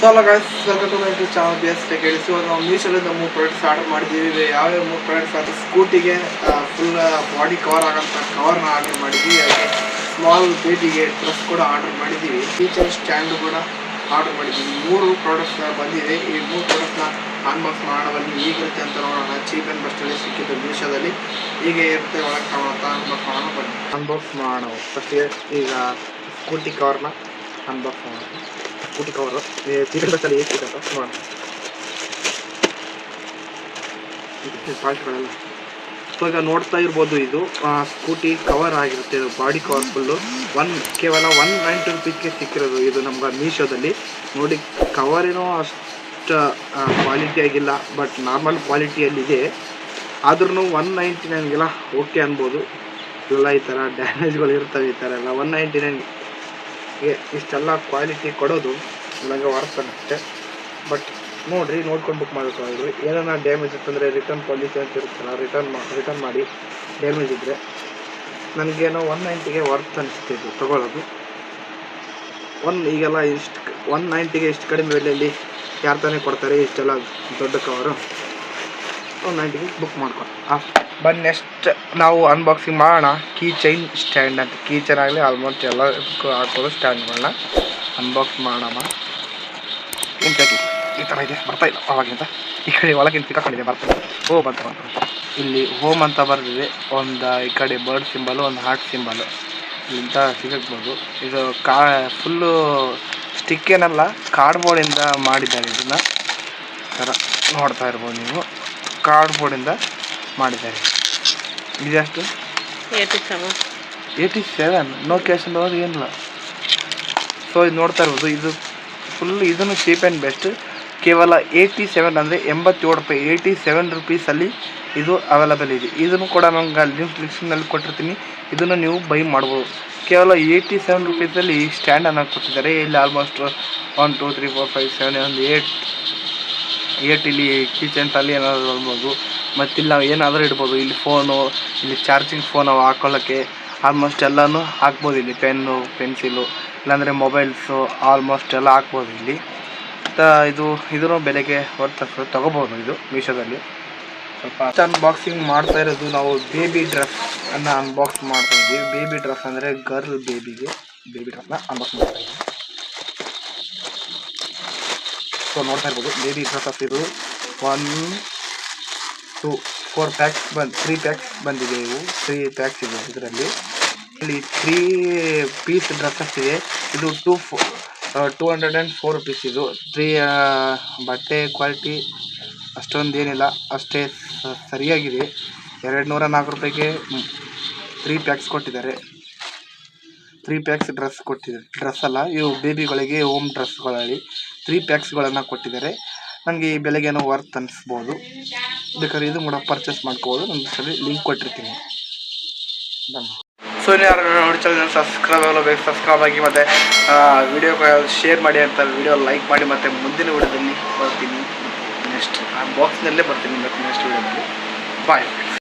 So ಅಲ್ಲ guys channel B S tech so ನಾವು ಮೀಶೋಲಿಂದ ಮೂರು ಪ್ರಾಡಕ್ಟ್ಸ್ ಆರ್ಡರ್ ಮಾಡಿದ್ದೀವಿ. ಯಾವ್ಯಾವ ಮೂರು ಪ್ರಾಡಕ್ಟ್ಸ್ ಅಂದರೆ ಸ್ಕೂಟಿಗೆ ಫುಲ್ ಬಾಡಿ ಕವರ್ ಆಗೋಂಥ ಕವರ್ನ ಆರ್ಡರ್ ಮಾಡಿದ್ವಿ. ಹಾಗೆ ಸ್ಮಾಲ್ ಬೇಬಿಗೆ ಡ್ರೆಸ್ ಕೂಡ ಆರ್ಡರ್ ಮಾಡಿದ್ದೀವಿ. ಟೀಚರ್ ಸ್ಟ್ಯಾಂಡ್ ಕೂಡ ಆರ್ಡರ್ ಮಾಡಿದ್ದೀವಿ. ಮೂರು ಪ್ರಾಡಕ್ಟ್ಸ್ ಬಂದಿದೆ. ಈ ಮೂರು ಪ್ರಾಡಕ್ಟ್ನ ಅನ್ಬಾಕ್ಸ್ ಬನ್ನಿ ಹೇಗಿರುತ್ತೆ ಅಂತ ನೋಡೋಣ. ಚೀಪ್ ಆ್ಯಂಡ್ ಬೆಸ್ಟಲ್ಲಿ ಸಿಕ್ಕಿದ್ದು ಮೀಶೋದಲ್ಲಿ ಹೀಗೆ ಇರುತ್ತೆ. ಒಳಗೆ ತಗೊಳತ್ತ ಅನ್ಬಾಕ್ಸ್ ಮಾಡೋಣ, ಬನ್ನಿ. ಅನ್ಬಾಕ್ಸ್ ಮಾಡೋಣ. ಫಸ್ಟಿಗೆ ಈಗ ಸ್ಕೂಟಿ ಕವರ್ನ ಅನ್ಬಾಕ್ಸ್ ಮಾಡೋಣ. ಸ್ಕೂಟಿ ಕವರು ಚಿಕನ್ ಬಸ್ಸಲ್ಲಿ ಅಂತ. ನೋಡೋಣ ಪಾರ್ಟ್ಗಳೆಲ್ಲ ಸೊ ಈಗ ನೋಡ್ತಾ ಇರ್ಬೋದು ಇದು. ಸ್ಕೂಟಿ ಕವರ್ ಆಗಿರುತ್ತೆ. ಬಾಡಿ ಕವರ್ ಫುಲ್ಲು ಒನ್ ಕೇವಲ ಒನ್ ನೈಂಟಿ ರುಪೀಸ್ಗೆ ಸಿಕ್ಕಿರೋದು ಇದು ನಮ್ಗೆ ಮೀಶೋದಲ್ಲಿ. ನೋಡಿ ಕವರ್ ಏನೋ ಅಷ್ಟು ಕ್ವಾಲಿಟಿ ಆಗಿಲ್ಲ. ಬಟ್ ನಾರ್ಮಲ್ ಕ್ವಾಲಿಟಿಯಲ್ಲಿದೆ ಆದ್ರೂ ಒನ್ ನೈಂಟಿ ನೈನ್ಗೆಲ್ಲ ಓಕೆ ಅನ್ಬೋದು. ಎಲ್ಲ ಈ ಥರ ಡ್ಯಾಮೇಜ್ಗಳು ಇರ್ತವೆ ಈ ಥರ ಎಲ್ಲ. ಒನ್ ನೈಂಟಿ ನೈನ್ ಇಷ್ಟೆಲ್ಲ ಕ್ವಾಲಿಟಿ ಕೊಡೋದು ನನಗೆ ವರ್ತ್ ಅನ್ನಿಸುತ್ತೆ ಬಟ್ ನೋಡಿರಿ, ನೋಡ್ಕೊಂಡು ಬುಕ್ ಮಾಡಬೇಕಾದ್ರೆ ಏನಾರ ಡ್ಯಾಮೇಜ್ ಇತ್ತಂದರೆ ರಿಟರ್ನ್ ಪಾಲಿಸಿ ಅಂತ ಇರುತ್ತಲ್ಲ ರಿಟರ್ನ್ ಮಾ ರಿಟರ್ನ್ ಮಾಡಿ ಡ್ಯಾಮೇಜ್ ಇದ್ದರೆ ನನಗೇನೋ ಒನ್ ನೈಂಟಿಗೆ ವರ್ತ್ ಅನಿಸುತ್ತೆ ಇದು ತೊಗೊಳ್ಳೋದು ಒನ್ ಈಗೆಲ್ಲ ಇಷ್ಟು ಒನ್ ನೈಂಟಿಗೆ ಇಷ್ಟು ಕಡಿಮೆ ಬೆಲೆಯಲ್ಲಿ ಯಾರು ತಾನೇ ಕೊಡ್ತಾರೆ, ಇಷ್ಟೆಲ್ಲ ದೊಡ್ಡ ಕವರು ಒನ್ ನೈಂಟಿಗೆ ಬುಕ್ ಮಾಡ್ಕೊಂಡು ಬನ್ನಿ ನೆಕ್ಸ್ಟ್ ನಾವು ಅನ್ಬಾಕ್ಸಿಂಗ್ ಮಾಡೋಣ. ಕೀ ಚೈನ್ ಸ್ಟ್ಯಾಂಡ್ ಅಂತ. ಕೀ ಚೈನ್ ಆಗಲಿ ಆಲ್ಮೋಸ್ಟ್ ಎಲ್ಲ ಹಾಕೋದು ಸ್ಟ್ಯಾಂಡ್ಗಳನ್ನ ಅನ್ಬಾಕ್ಸ್ ಮಾಡೋಣ. ಇಂತಕ್ಕೆ ಈ ಥರ ಇದೆ. ಬರ್ತಾ ಇಲ್ಲ ಅವಾಗಿಂತ ಈ ಕಡೆ ಒಳಗಿಂತ ಸಿಕ್ಕಾಕೊಂಡಿದೆ ಬರ್ತಾ ಓ, ಬಂತು, ಬಂತ. ಇಲ್ಲಿ ಹೋಮ್ ಅಂತ ಬರೆದಿದೆ. ಒಂದು ಈ ಕಡೆ ಬರ್ಡ್ ಸಿಂಬಲು ಒಂದು ಹಾರ್ಟ್ ಸಿಂಬಲು ಇಲ್ಲಿಂದ ಸಿಗಕ್ಬೋದು. ಇದು ಕಾ ಫುಲ್ಲು ಸ್ಟಿಕ್ ಏನಲ್ಲ ಕಾರ್ಡ್ಬೋರ್ಡಿಂದ ಮಾಡಿದ್ದಾರೆ ಇದನ್ನು. ಥರ ನೋಡ್ತಾ ಇರ್ಬೋದು ನೀವು. ಕಾರ್ಡ್ಬೋರ್ಡಿಂದ ಮಾಡಿದ್ದಾರೆ. ಇದೆಷ್ಟು eighty seven eighty seven no cash ಅಂತ ಏನಿಲ್ಲ. ಸೊ ಇದು ನೋಡ್ತಾ ಇರ್ಬೋದು ಇದು ಫುಲ್ ಇದನ್ನು ಚೀಪ್ ಆ್ಯಂಡ್ ಬೆಸ್ಟ್ ಕೇವಲ ಏಯ್ಟಿ ಸೆವೆನ್ ಅಂದರೆ ಎಂಬತ್ತೇಳು ರೂಪಾಯಿ ಏಯ್ಟಿ ಸೆವೆನ್ ರುಪೀಸಲ್ಲಿ ಇದು ಅವೈಲಬಲ್ ಇದೆ. ಇದನ್ನು ಕೂಡ ನಮ್ಗೆ ಲಿಂಕ್ ಲಿಸ್ಟಿನಲ್ಲಿ ಕೊಟ್ಟಿರ್ತೀನಿ. ಇದನ್ನು ನೀವು ಬೈ ಮಾಡ್ಬೋದು. ಕೇವಲ ಏಯ್ಟಿ ಸೆವೆನ್ ರುಪೀಸಲ್ಲಿ ಸ್ಟ್ಯಾಂಡ್ ಸ್ಟ್ಯಾಂಡನ್ನು ಕೊಟ್ಟಿದ್ದಾರೆ. ಇಲ್ಲಿ almost one two three four five seven ಒಂದು ಏಯ್ಟ್ ಏಟ್ ಇಲ್ಲಿ ಅಲ್ಲಿ ಏನಾದರೂ ಇಡ್ಬೋದು ಮತ್ತೆ ಇಲ್ಲಿ ನಾವು ಏನಾದರೂ ಇಡ್ಬೋದು. ಇಲ್ಲಿ ಫೋನು, ಇಲ್ಲಿ ಚಾರ್ಜಿಂಗ್ ಫೋನ್ ನಾವು ಹಾಕೊಳ್ಳೋಕ್ಕೆ ಆಲ್ಮೋಸ್ಟ್ ಎಲ್ಲನೂ ಹಾಕ್ಬೋದು ಇಲ್ಲಿ. ಪೆನ್ನು, ಪೆನ್ಸಿಲು, ಇಲ್ಲಾಂದರೆ ಮೊಬೈಲ್ಸು ಆಲ್ಮೋಸ್ಟ್ ಎಲ್ಲ ಹಾಕ್ಬೋದು ಇಲ್ಲಿ. ಇದು, ಇದನ್ನು ಬೆಲೆಗೆ ಹೊರತು ತೊಗೋಬೋದು ಇದು ಮೀಶೋದಲ್ಲಿ. ಸ್ವಲ್ಪ ಅನ್ಬಾಕ್ಸಿಂಗ್ ಮಾಡ್ತಾ ಇರೋದು ನಾವು ಬೇಬಿ ಡ್ರೆಸ್ ಅನ್ನು ಅನ್ಬಾಕ್ಸ್ ಮಾಡ್ತಾ ಇದ್ದೀವಿ. ಬೇಬಿ ಡ್ರೆಸ್ ಅಂದರೆ ಗರ್ಲ್ ಬೇಬಿಗೆ ಬೇಬಿ ಡ್ರೆಸ್ನ ಅನ್ಬಾಕ್ಸ್ ಮಾಡ್ತಾ ಇದ್ದೀವಿ. ಸೊ ನೋಡ್ತಾ ಇರ್ಬೋದು. ಬೇಬಿ ಡ್ರೆಸ್ಸಸ್ ಇದು ಒನ್ ಟು ಫೋರ್ ಪ್ಯಾಕ್ಸ್ ಬಂದು ತ್ರೀ ಪ್ಯಾಕ್ಸ್ ಬಂದಿದೆ ಇವು. ತ್ರೀ ಪ್ಯಾಕ್ಸ್ ಇದೆ ಇದರಲ್ಲಿ. ಇಲ್ಲಿ ತ್ರೀ ಪೀಸ್ ಡ್ರೆಸ್ಸಸ್ ಇದೆ. ಇದು two four two hundred and four rupees ಇದು. ತ್ರೀ ಬಟ್ಟೆ ಕ್ವಾಲಿಟಿ ಅಷ್ಟೊಂದು ಏನಿಲ್ಲ. ಅಷ್ಟೇ ಸರಿಯಾಗಿದೆ. ಎರಡು ನೂರ ನಾಲ್ಕು ರೂಪಾಯಿಗೆ ತ್ರೀ ಪ್ಯಾಕ್ಸ್ ಕೊಟ್ಟಿದ್ದಾರೆ. ತ್ರೀ ಪ್ಯಾಕ್ಸ್ ಡ್ರೆಸ್ ಕೊಟ್ಟಿದ್ದಾರೆ ಡ್ರೆಸ್ ಅಲ್ಲ. ಇವು ಬೇಬಿಗಳಿಗೆ ಹೋಮ್ ಡ್ರೆಸ್ಗಳಲ್ಲಿ ತ್ರೀ ಪ್ಯಾಕ್ಸ್ಗಳನ್ನು ಕೊಟ್ಟಿದ್ದಾರೆ. ನನಗೆ ಈ ಬೆಲೆಗೇನೋ ವರ್ತ್ ಅನಿಸ್ಬೋದು. ಬೇಕಾದ್ರೆ ಇದು ಕೂಡ ಪರ್ಚೇಸ್ ಮಾಡ್ಕೋಬೋದು. ನಾನು ಸರಿ ಲಿಂಕ್ ಕೊಟ್ಟಿರ್ತೀನಿ. ಸೊ ಯಾರು ನೋಡಿ ಚಾನಲ್ ಸಬ್ಸ್ಕ್ರೈಬ್ ಆಗಲು ಸಬ್ಸ್ಕ್ರೈಬ್ ಆಗಿ ಮತ್ತು ವಿಡಿಯೋ ಶೇರ್ ಮಾಡಿ ಅಂತ ವಿಡಿಯೋ ಲೈಕ್ ಮಾಡಿ ಮತ್ತು ಮುಂದಿನ ವಿಡಿಯೋದಲ್ಲಿ ಬರ್ತೀನಿ. ನೆಕ್ಸ್ಟ್ ಆ ಬಾಕ್ಸ್ನಲ್ಲೇ ಬರ್ತೀನಿ ನೆಕ್ಸ್ಟ್ ವಿಡಿಯೋದಲ್ಲಿ ಬಾಯ್